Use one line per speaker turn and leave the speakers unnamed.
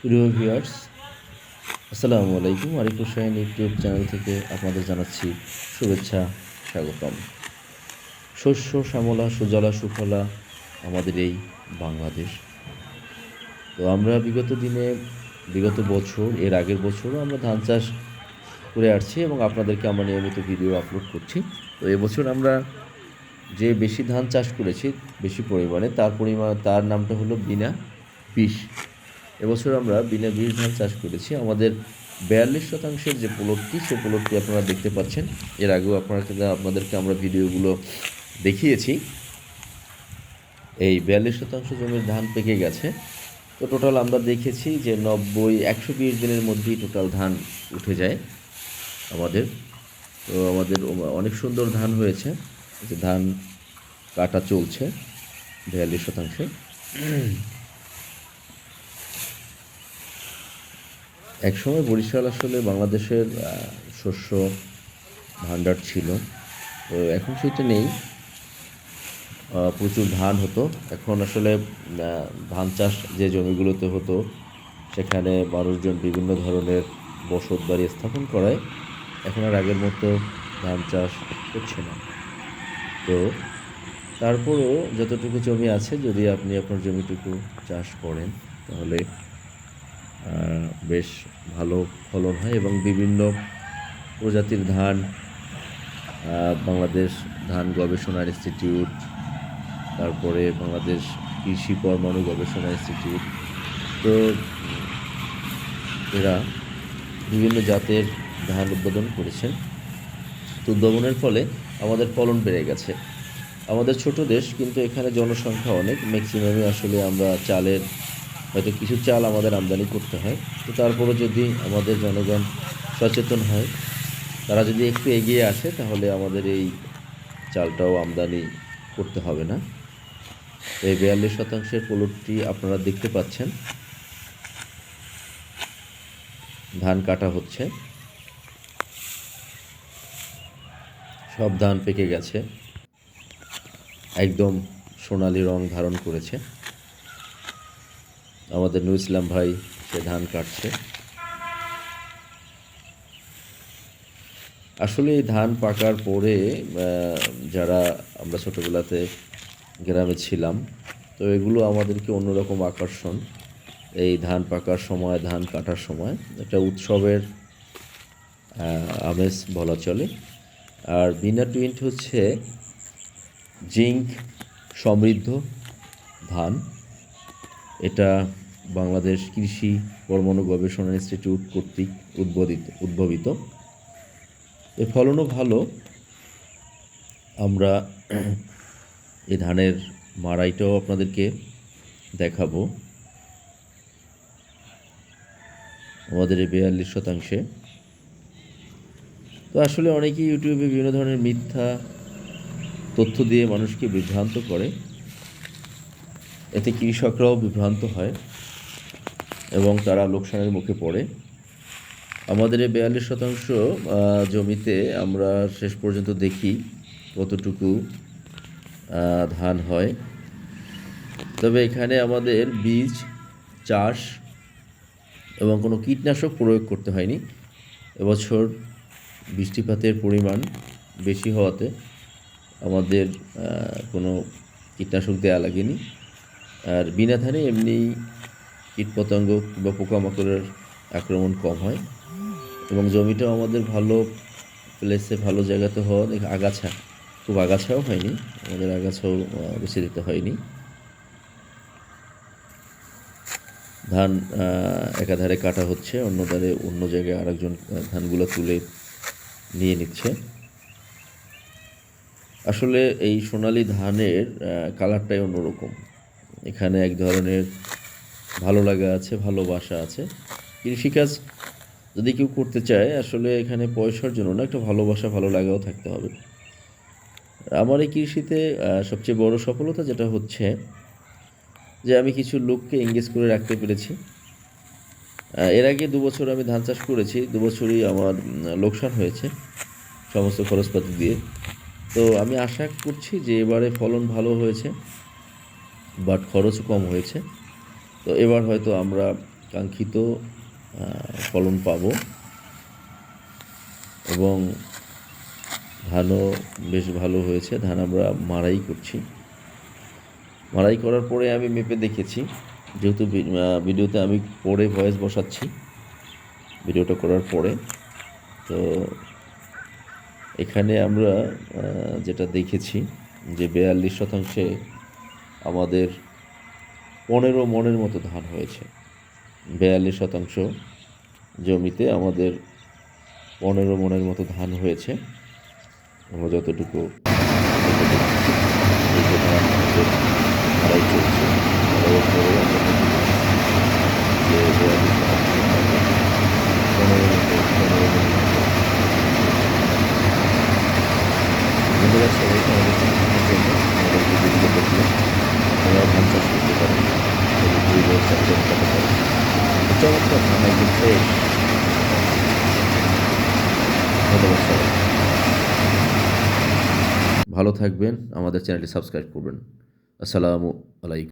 প্রিয় ভিউয়ার্স, আসসালামু আলাইকুম। আরিফ হোসেন, ইউটিউব চ্যানেল থেকে আপনাদের জানাচ্ছি শুভেচ্ছা, স্বাগতম। শস্য, শ্যামলা, সুজলা, সুফলা আমাদের এই বাংলাদেশ। তো আমরা বিগত দিনে, বিগত বছর, এর আগের বছরও আমরা ধান চাষ করে আসছি এবং আপনাদেরকে আমরা নিয়মিত ভিডিও আপলোড করছি। তো এবছর আমরা যে বেশি ধান চাষ করেছি, বেশি পরিমাণে, তার পরিমাণ, তার নামটা হলো বিনা বিষ। এবছর আমরা বিনা বীজ ধান চাষ করেছি। আমাদের বিয়াল্লিশ শতাংশের যে প্লটটি সে প্লটটি আপনারা দেখতে পাচ্ছেন। এর আগেও আপনারা আপনাদেরকে আমরা ভিডিওগুলো দেখিয়েছি। এই বিয়াল্লিশ শতাংশ জমির ধান পেকে গেছে। তো টোটাল আমরা দেখেছি যে নব্বই, একশো বিশ দিনের মধ্যেই টোটাল ধান উঠে যায় আমাদের। তো আমাদের অনেক সুন্দর ধান হয়েছে। যে ধান কাটা চলছে বিয়াল্লিশ শতাংশে। একসময় বরিশাল আসলে বাংলাদেশের শস্য ভাণ্ডার ছিল। তো এখন সেটা নেই। প্রচুর ধান হতো। এখন আসলে ধান চাষ যে জমিগুলোতে হতো, সেখানে মানুষজন বিভিন্ন ধরনের বসত বাড়ি স্থাপন করায়। এখন আর আগের মতো ধান চাষ করছে না। তো তারপরেও যতটুকু জমি আছে, যদি আপনি আপনার জমিটুকু চাষ করেন, তাহলে বেশ ভালো ফলন হয় এবং বিভিন্ন প্রজাতির ধান বাংলাদেশ ধান গবেষণা ইনস্টিটিউট, তারপরে বাংলাদেশ কৃষি পরমাণু গবেষণা ইনস্টিটিউট। তো এরা বিভিন্ন জাতের ধান উৎপাদন করেছেন। তো উদ্ভাবনের ফলে আমাদের ফলন বেড়ে গেছে। আমাদের ছোট দেশ কিন্তু এখানে জনসংখ্যা অনেক ম্যাক্সিমামই আসলে আমরা চালের হয়তো কিছু চাল আমাদের আমদানি করতে হয়। তো তারপরে যদি আমাদের জনগণ সচেতন হয়, তারা যদি একটু এগিয়ে আসে, তাহলে আমাদের এই চালটাও আমদানি করতে হবে না। এই বিয়াল্লিশ শতাংশের প্লটটি আপনারা দেখতে পাচ্ছেন। ধান কাটা হচ্ছে। সব ধান পেকে গেছে। একদম সোনালি রং ধারণ করেছে। আমাদের নুর ইসলাম ভাই সে ধান কাটছে। আসলে এই ধান পাকার পরে যারা আমরা ছোটোবেলাতে গ্রামে ছিলাম, তো এগুলো আমাদেরকে অন্যরকম আকর্ষণ। এই ধান পাকার সময়, ধান কাটার সময় একটা উৎসবের আমেজ বলা চলে। আর বিনা টুইন্ট হচ্ছে জিঙ্ক সমৃদ্ধ ধান। এটা বাংলাদেশ কৃষি পরমাণু গবেষণা ইনস্টিটিউট কর্তৃক উদ্বোধিত, উদ্ভাবিত। এর ফলনও ভালো। আমরা এই ধানের মাড়াইটাও আপনাদেরকে দেখাবো। আমাদের এই বিয়াল্লিশ শতাংশে। তো আসলে অনেকেই ইউটিউবে বিভিন্ন ধরনের মিথ্যা তথ্য দিয়ে মানুষকে বিভ্রান্ত করে। এতে কৃষকরাও বিভ্রান্ত হয়। এবং তারা লোকসানের মুখে পড়ে। আমাদের এই বিয়াল্লিশ শতাংশ জমিতে আমরা শেষ পর্যন্ত দেখি কতটুকু ধান হয়। তবে এখানে আমাদের বীজ, চাষ এবং কোনো কীটনাশক প্রয়োগ করতে হয়নি। এবছর বৃষ্টিপাতের পরিমাণ বেশি হওয়াতে আমাদের কোনো কীটনাশক দেওয়া লাগেনি। আর বিনা ধানে এমনি কীটপতঙ্গ বা পোকামাকড়ের আক্রমণ কম হয়। এবং জমিটাও আমাদের ভালো প্লেসে ভালো জায়গাতে হওয়া দেখ আগাছা, খুব আগাছাও হয়নি, আমাদের আগাছাও বেছে দিতে হয়নি। ধান একাধারে কাটা হচ্ছে, অন্য ধারে অন্য জায়গায় আরেকজন ধানগুলো তুলে নিয়ে নিচ্ছে। আসলে এই সোনালি ধানের কালারটাই অন্যরকম। এখানে এক ধরনের ভালো লাগা আছে, ভালোবাসা আছে। কৃষিকাজ যদি কেউ করতে চায়, আসলে এখানে পয়সার জন্য না, একটা ভালোবাসা, ভালো লাগাও থাকতে হবে। আমার এই কৃষিতে সবচেয়ে বড় সফলতা যেটা হচ্ছে, যে আমি কিছু লোককে এঙ্গেজ করে রাখতে পেরেছি। এর আগে দু বছর আমি ধান চাষ করেছি, দু বছরই আমার লোকসান হয়েছে সমস্ত খরচপাতি দিয়ে। তো আমি আশা করছি যে এবারে ফলন ভালো হয়েছে বাট খরচ কম হয়েছে। তো এবার হয়তো আমরা কাঙ্ক্ষিত ফলন পাবো। এবং ধানও বেশ ভালো হয়েছে, ধান আমরা মাড়াই করছি। মাড়াই করার পরে আমি মেপে দেখেছি, যেহেতু ভিডিওতে আমি পরে ভয়েস বসাচ্ছি, ভিডিওটা করার পরে। তো এখানে আমরা যেটা দেখেছি যে বেয়াল্লিশ শতাংশে আমাদের পনেরো মনের মতো ধান হয়েছে। বেয়াল্লিশ শতাংশ জমিতে আমাদের পনেরো মনের মতো ধান হয়েছে। আমরা যতটুকু চলছে মাড়াইয়ের পরে আমরা দেখেছি যে বেয়াল্লিশ শতাংশ ধান পনেরো মতো পনেরো মনের মতো বন্ধুরা সবাইকে আমাদের চাষের জন্য আমাদের ভিডিওগুলো দেখলে আপনারা ধান চাষ করতে পারেন এবং দুই ব্যবসা করতে পারেন ভালো থাকবেন আমাদের চ্যানেলটি সাবস্ক্রাইব করবেন। আসসালামু আলাইকুম।